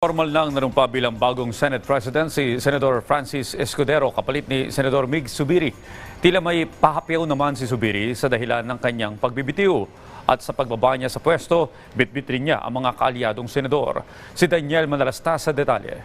Formal nang nanumpa bilang bagong Senate President si Senator Francis Escudero kapalit ni Senador Mig Subiri. Tila may pahapyaw naman si Subiri sa dahilan ng kanyang pagbibitiw. At sa pagbaba niya sa pwesto, bitbit rin niya ang mga kaalyadong senador. Si Daniel Manalasta sa detalye.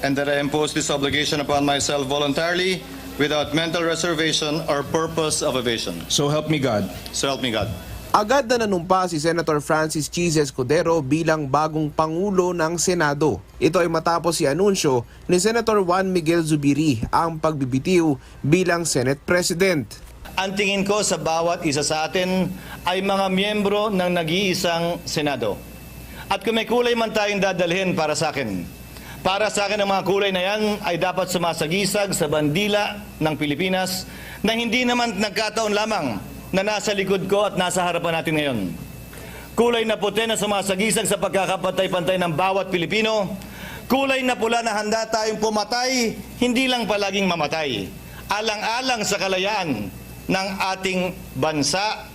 and that I impose this obligation upon myself voluntarily without mental reservation or purpose of evasion. So help me God. So help me God. Agad na nanumpa si Senator Francis Cheese Escudero bilang bagong Pangulo ng Senado. Ito ay matapos si anunsyo ni Senator Juan Miguel Zubiri ang pagbibitiw bilang Senate President. Ang tingin ko sa bawat isa sa atin ay mga miyembro ng nag-iisang Senado. At kung may kulay man tayong dadalhin para sa akin, para sa akin ang mga kulay na yan ay dapat sumasagisag sa bandila ng Pilipinas na hindi naman nagkataon lamang na nasa likod ko at nasa harapan natin ngayon. Kulay na puti na sumasagisag sa pagkakapantay-pantay ng bawat Pilipino. Kulay na pula na handa tayong pumatay, hindi lang palaging mamatay. Alang-alang sa kalayaan ng ating bansa.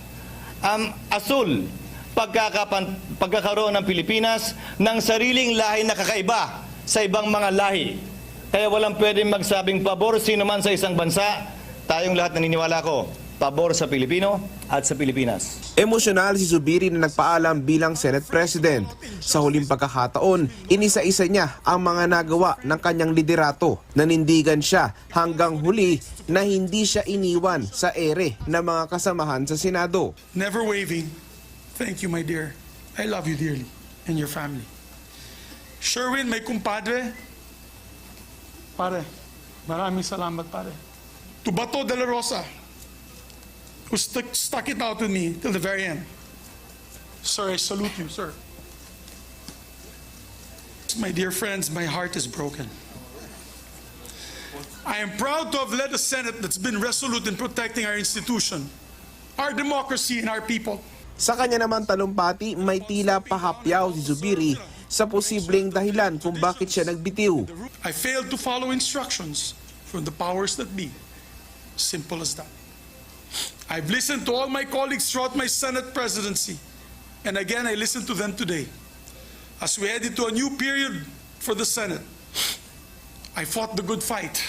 Ang asul, pagkakapan, pagkakaroon ng Pilipinas ng sariling lahi na kakaiba sa ibang mga lahi. Kaya walang pwedeng magsabing pabor sino man sa isang bansa. Tayong lahat naniniwala ko, pabor sa Pilipino at sa Pilipinas. Emosyonal si Zubiri na nagpaalam bilang Senate President. Sa huling pagkakataon, inisa-isa niya ang mga nagawa ng kanyang liderato. Nanindigan siya hanggang huli na hindi siya iniwan sa ere ng mga kasamahan sa Senado. never waving. Thank you, my dear. I love you dearly and your family. Sherwin, may kumpadre. Pare, maraming salamat, pare. To Bato de la Rosa, who stuck, stuck it out with me till the very end. Sir, I salute you, sir. My dear friends, my heart is broken. I am proud to have led a Senate that's been resolute in protecting our institution, our democracy, and our people. Sa kanya naman talumpati, may tila pahapyaw si Zubiri sa posibleng dahilan kung bakit siya nagbitiw. I failed to follow instructions from the powers that be. Simple as that. I've listened to all my colleagues throughout my Senate presidency, and again I listen to them today. As we head into a new period for the Senate, I fought the good fight.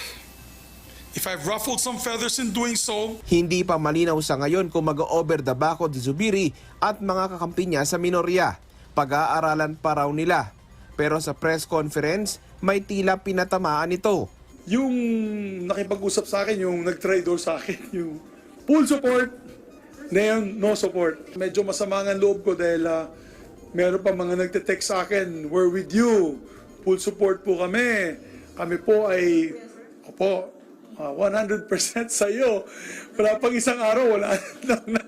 If I've ruffled some feathers in doing so, Hindi pa malinaw sa ngayon kung mag-over the back si Zubiri at mga kakampi niya sa minorya. Pag-aaralan pa raw nila. Pero sa press conference, may tila pinatamaan ito. yung nakipag-usap sa akin, yung nag-trade sa akin, yung full support, ngayon no support. Medyo masama ang loob ko dahil ah, meron pa mga nagte-text sa akin, we're with you, full support po kami. Kami po ay, opo, ah, 100% sa iyo. Wala pang isang araw, wala.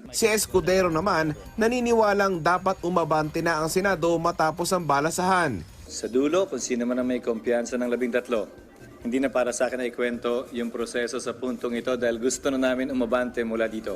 Si Escudero naman, naniniwalang dapat umabante na ang Senado matapos ang balasahan. Sa dulo, kung sino man ang may kumpiyansa ng labing tatlo, hindi na para sa akin ay kwento yung proseso sa puntong ito dahil gusto na namin umabante mula dito.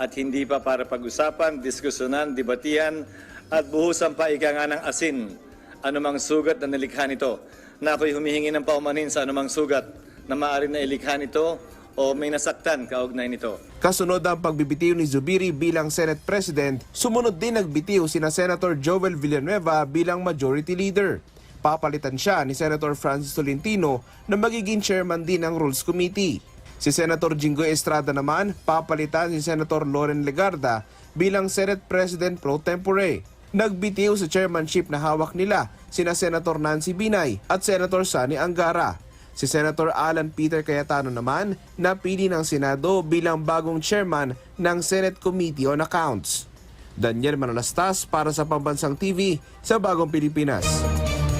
At hindi pa para pag-usapan, diskusyonan, debatihan, at buhusan pa ika nga ng asin anumang sugat na nilikha nito na ako'y humihingi ng paumanin sa anumang sugat na maaari na ilikha nito o may nasaktan kaugnay nito. Kasunod ang pagbibitiw ni Zubiri bilang Senate President, sumunod din nagbitiw sina Senator Joel Villanueva bilang Majority Leader. Papalitan siya ni Senator Francis Tolentino na magiging chairman din ng Rules Committee. Si Senator Jingo Estrada naman, papalitan si Senator Loren Legarda bilang Senate President pro tempore. Nagbitiw sa chairmanship na hawak nila sina Senator Nancy Binay at Senator Sani Angara. Si Senator Alan Peter Cayetano naman napili ng Senado bilang bagong chairman ng Senate Committee on Accounts. Daniel Manalastas para sa Pambansang TV sa Bagong Pilipinas.